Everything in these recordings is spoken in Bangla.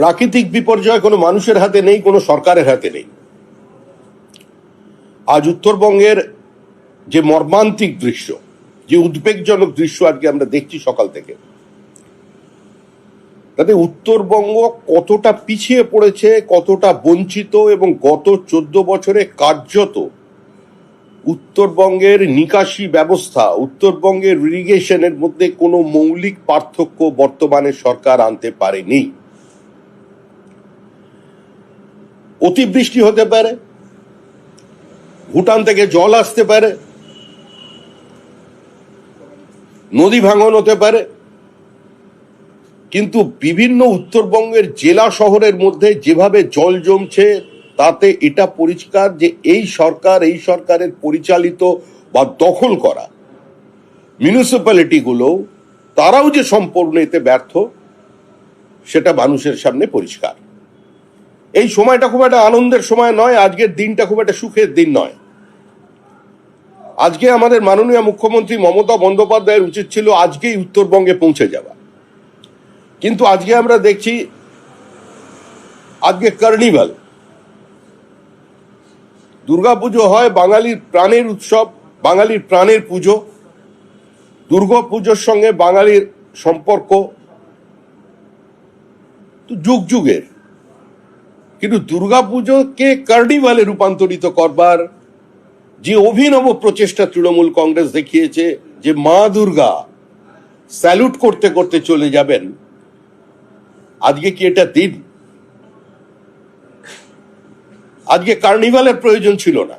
প্রাকৃতিক বিপর্যয় কোনো মানুষের হাতে নেই, কোনো সরকারের হাতে নেই। আজ উত্তরবঙ্গের যে মর্মান্তিক দৃশ্য, যে উদ্বেগজনক দৃশ্য আজকে আমরা দেখছি সকাল থেকে, তাতে উত্তরবঙ্গ কতটা পিছিয়ে পড়েছে, কতটা বঞ্চিত এবং গত চোদ্দ বছরে কার্যত উত্তরবঙ্গের নিকাশি ব্যবস্থা, উত্তরবঙ্গের ইরিগেশনের মধ্যে কোনো মৌলিক পার্থক্য বর্তমানে সরকার আনতে পারেনি। অতিবৃষ্টি হতে পারে, ভুটান থেকে জল আসতে পারে, নদী ভাঙন হতে পারে, কিন্তু বিভিন্ন উত্তরবঙ্গের জেলা শহরের মধ্যে যেভাবে জল জমছে, তাতে এটা পরিষ্কার যে এই সরকার, এই সরকারের পরিচালিত বা দখল করা মিউনিসিপ্যালিটিগুলো তারাও যে সম্পূর্ণ এতে ব্যর্থ, সেটা মানুষের সামনে পরিষ্কার। এই সময়টা খুব একটা আনন্দের সময় নয়, আজকের দিনটা খুব একটা সুখের দিন নয়। আজকে আমাদের মাননীয় মুখ্যমন্ত্রী মমতা বন্দ্যোপাধ্যায়ের উচিত ছিল আজকেই উত্তরবঙ্গে পৌঁছে যাওয়া। কিন্তু আজকে আমরা দেখছি, আজকে কার্নিভাল। দুর্গাপুজো হয় বাঙালির প্রাণের উৎসব, বাঙালির প্রাণের পুজো। দুর্গা পুজোর সঙ্গে বাঙালির সম্পর্ক। যুগ যুগের। কিন্তু দুর্গাপুজোকে কার্নিভালে রূপান্তরিত করবার যে অভিনব প্রচেষ্টা তৃণমূল কংগ্রেস দেখিয়েছে যে মা দুর্গা স্যালুট করতে করতে চলে যাবেন, আজকে কি এটা দিন? আজকে কার্নিভালের প্রয়োজন ছিল না।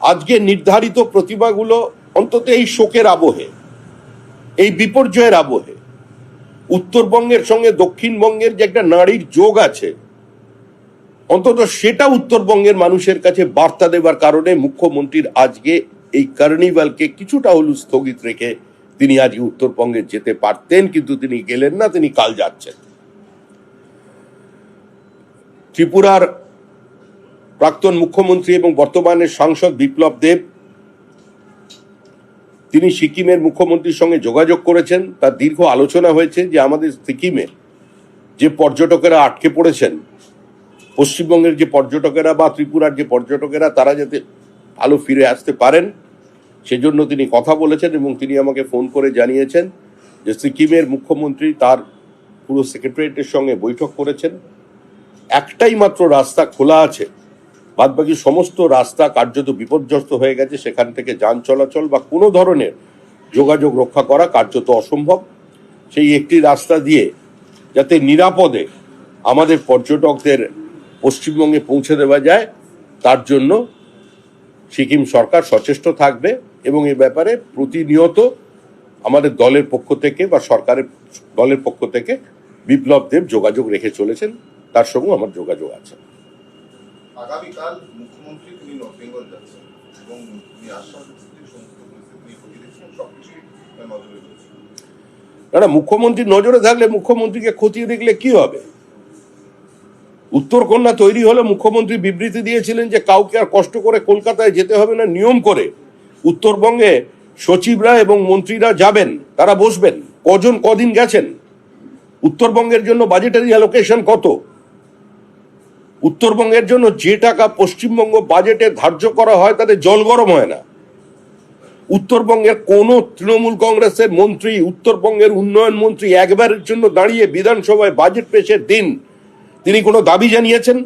আজকে নির্ধারিত প্রতিমাগুলো অন্তত এই শোকের আবহে, এই বিপর্যয়ের আবহে উত্তরবঙ্গের সঙ্গে দক্ষিণবঙ্গের যে একটা নারীর যোগ আছে, অন্তত সেটা উত্তরবঙ্গের মানুষের কাছে বার্তা দেবার কারণে মুখ্যমন্ত্রীর আজকে এই কার্নিভালকে কিছুটা হলু স্থগিত রেখে তিনি আজকে উত্তরবঙ্গে যেতে পারতেন, কিন্তু তিনি গেলেন না, তিনি কাল যাচ্ছেন। ত্রিপুরার প্রাক্তন মুখ্যমন্ত্রী এবং বর্তমানে সাংসদ বিপ্লব দেব তিনি সিকিমের মুখ্যমন্ত্রীর সঙ্গে যোগাযোগ করেছেন। তার দীর্ঘ আলোচনা হয়েছে যে আমাদের সিকিমে যে পর্যটকেরা আটকে পড়েছেন, পশ্চিমবঙ্গের যে পর্যটকেরা বা ত্রিপুরার যে পর্যটকেরা, তারা যাতে ভালো ফিরে আসতে পারেন, সেজন্য তিনি কথা বলেছেন এবং তিনি আমাকে ফোন করে জানিয়েছেন যে সিকিমের মুখ্যমন্ত্রী তার পুরো সেক্রেটারিয়েটের সঙ্গে বৈঠক করেছেন। একটাই মাত্র রাস্তা খোলা আছে বাদবাকি সমস্ত রাস্তা কার্যত বিপর্যস্ত হয়ে গেছে, সেখান থেকে যান চলাচল বা কোনো ধরনের যোগাযোগ রক্ষা করা কার্যত অসম্ভব। সেই একটি রাস্তা দিয়ে যাতে নিরাপদে আমাদের পর্যটকদের পশ্চিমবঙ্গে পৌঁছে দেওয়া যায়, তার জন্য সিকিম সরকার সচেষ্ট থাকবে এবং এ ব্যাপারে প্রতিনিয়ত আমাদের দলের পক্ষ থেকে বা সরকারের দলের পক্ষ থেকে বিপ্লব দেব যোগাযোগ রেখে চলেছেন, তার সঙ্গেও আমার যোগাযোগ আছে। আগামীকাল মুখ্যমন্ত্রী তিনি নর্থ বেঙ্গল যাচ্ছেন এবং তিনি আশ্বাস দিচ্ছেন সমস্ত পরিস্থিতি খতিয়ে সবকিছুই নজরে রয়েছে। না মুখ্যমন্ত্রী নজরে থাকলে মুখ্যমন্ত্রীকে খতিয়ে দেখলে কি হবে? উত্তরকন্যা তৈরি হলে মুখ্যমন্ত্রী বিবৃতি দিয়েছিলেন যে কাউকে আর কষ্ট করে কলকাতায় যেতে হবে না, নিয়ম করে। উত্তরবঙ্গে সচিবরা এবং মন্ত্রীরা যাবেন, তারা বসবেন। কজন কদিন গেছেন? উত্তরবঙ্গের জন্য বাজেটারি অ্যালোকেশন কত? উত্তরবঙ্গের জন্য যে টাকা পশ্চিমবঙ্গ বাজেটে ধার্য করা হয় তাতে জল গরম হয় না। উত্তরবঙ্গের কোন তৃণমূল কংগ্রেসের মন্ত্রী, উত্তরবঙ্গের উন্নয়ন মন্ত্রী একবারের জন্য দাঁড়িয়ে বিধানসভায় বাজেট পেশের দিন তিনি কোনো দাবি জানিয়েছেন?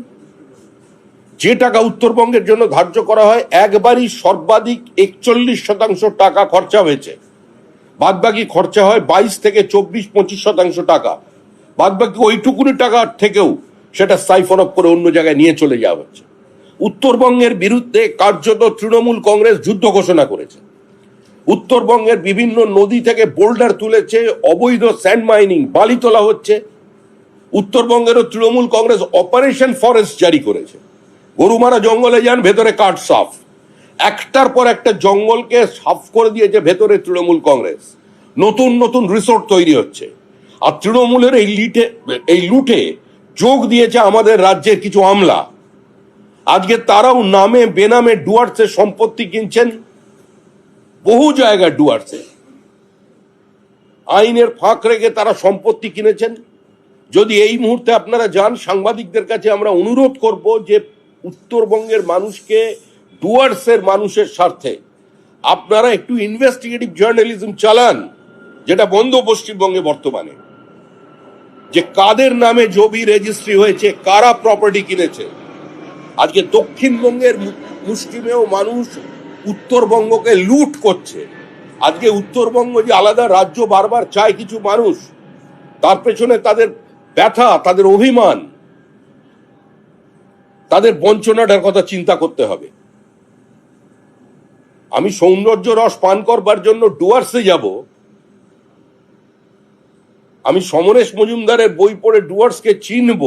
যে টাকা উত্তরবঙ্গের জন্য ধার্য করা হয়, একবারই সর্বাধিক একচল্লিশ শতাংশ টাকা খরচা হয়েছে। বাদবাকি খরচা হয় বাইশ থেকে চব্বিশ, পঁচিশ শতাংশ টাকা। বাদবাকি ওইটুকুনি টাকা থেকেও সেটা সাইফন করে অন্য জায়গায় নিয়ে চলে যাওয়া হচ্ছে। উত্তরবঙ্গের বিরুদ্ধে কার্যত তৃণমূল কংগ্রেস যুদ্ধ ঘোষণা করেছে। উত্তরবঙ্গের বিভিন্ন নদী থেকে বোল্ডার তুলেছে, অবৈধ স্যান্ড মাইনিং, বালি তোলা হচ্ছে। উত্তরবঙ্গেরও তৃণমূল কংগ্রেস অপারেশন ফরেস্ট জারি করেছে। গরুমারা জঙ্গলে যান, ভেতরে কাঠ সাফ। একটার পর একটা জঙ্গলকে সাফ করে দিয়েছে ভেতরে তৃণমূল কংগ্রেস। নতুন নতুন রিসোর্ট তৈরি হচ্ছে। আর তৃণমূলের এই লিটে, এই লুটে যোগ দিয়েছে আমাদের রাজ্যের কিছু আমলা। আজকে তারাও নামে বেনামে ডুয়ার্সের সম্পত্তি কিনছেন। বহু জায়গায় ডুয়ার্সে। আইনের ফাঁক রেখে তারা সম্পত্তি কিনেছেন। যদি এই মুহূর্তে আপনারা যান, সাংবাদিকদের কাছে আমরা অনুরোধ করব যে উত্তরবঙ্গের মানুষকে ডুয়ার্সের মানুষের স্বার্থে আপনারা একটু ইনভেস্টিগেটিভ জার্নালিজম চালান, যেটা বন্ধ পশ্চিমবঙ্গে বর্তমানে। যে কাদের নামে জমি রেজিস্ট্রি হয়েছে, কারা প্রপার্টি কিনেছে? আজকে দক্ষিণবঙ্গের মুষ্টিমেয় মানুষ উত্তরবঙ্গকে লুট করছে। আজকে উত্তরবঙ্গ যে আলাদা রাজ্য বারবার চায় কিছু মানুষ, তার পেছনে তাদের ব্যথা, তাদের অভিমান, তাদের বঞ্চনাটার কথা চিন্তা করতে হবে। আমি সৌন্দর্য রস পান করবার জন্য ডুয়ার্সে যাব আমি সমরেশ মজুমদারের বই পড়ে ডুয়ার্সকে চিনব,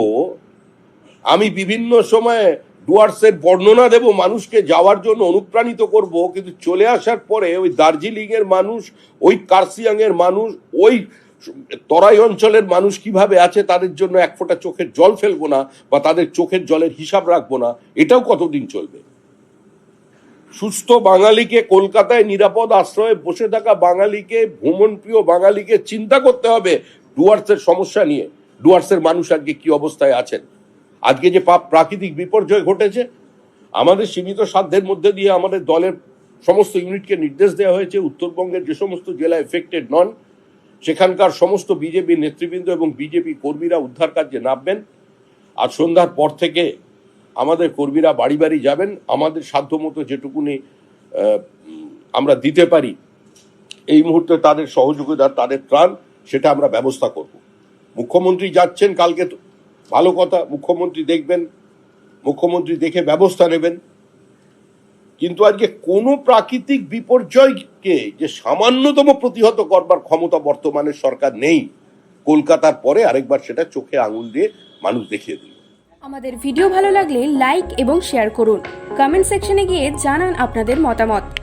আমি বিভিন্ন সময়ে ডুয়ার্সের বর্ণনা দেব, মানুষকে যাওয়ার জন্য অনুপ্রাণিত করব, কিন্তু চলে আসার পরে ওই দার্জিলিং এর মানুষ, ওই কার্সিয়াং এর মানুষ, ওই তরাই অঞ্চলের মানুষ কীভাবে আছে তাদের জন্য এক ফোঁটা চোখের জল ফেলব না বা তাদের চোখের জলের হিসাব রাখব না, এটাও কতদিন চলবে? সুস্থ বাঙালিকে কলকাতায় নিরাপদ আশ্রয়ে বসে থাকা বাঙালিকে, ভ্রমণপ্রিয় বাঙালিকে চিন্তা করতে হবে ডুয়ার্সের সমস্যা নিয়ে, ডুয়ার্সের মানুষ আজকে কি অবস্থায় আছেন? আজকে যে প্রাকৃতিক বিপর্যয় ঘটেছে, আমাদের সীমিত সাধ্যের মধ্যে দিয়ে আমাদের দলের সমস্ত ইউনিটকে নির্দেশ দেওয়া হয়েছে, উত্তরবঙ্গের যে সমস্ত জেলা এফেক্টেড নন, সেখানকার সমস্ত বিজেপি নেতৃবৃন্দ এবং বিজেপি কর্মীরা উদ্ধার কার্যে নামবেন। আর সন্ধ্যার পর থেকে আমাদের কর্মীরা বাড়ি বাড়ি যাবেন। আমাদের সাধ্যমতো যেটুকুনি আমরা দিতে পারি, এই মুহূর্তে তাদের সহযোগিতা, তাদের ত্রাণ সেটা আমরা ব্যবস্থা করব। মুখ্যমন্ত্রী যাচ্ছেন কালকে তো। ভালো কথা, মুখ্যমন্ত্রী দেখবেন, মুখ্যমন্ত্রী দেখে ব্যবস্থা নেবেন। কিন্তু আজকে কোনো প্রাকৃতিক বিপর্যয়কে যে সামান্যতম প্রতিহত করবার ক্ষমতা বর্তমানে সরকার নেই, কলকাতার পরে আরেকবার সেটা চোখে আঙুল দিয়ে মানুষ দেখিয়ে দিল। আমাদের ভিডিও ভালো লাগলে লাইক এবং শেয়ার করুন। কমেন্ট সেকশনে গিয়ে জানান আপনাদের মতামত।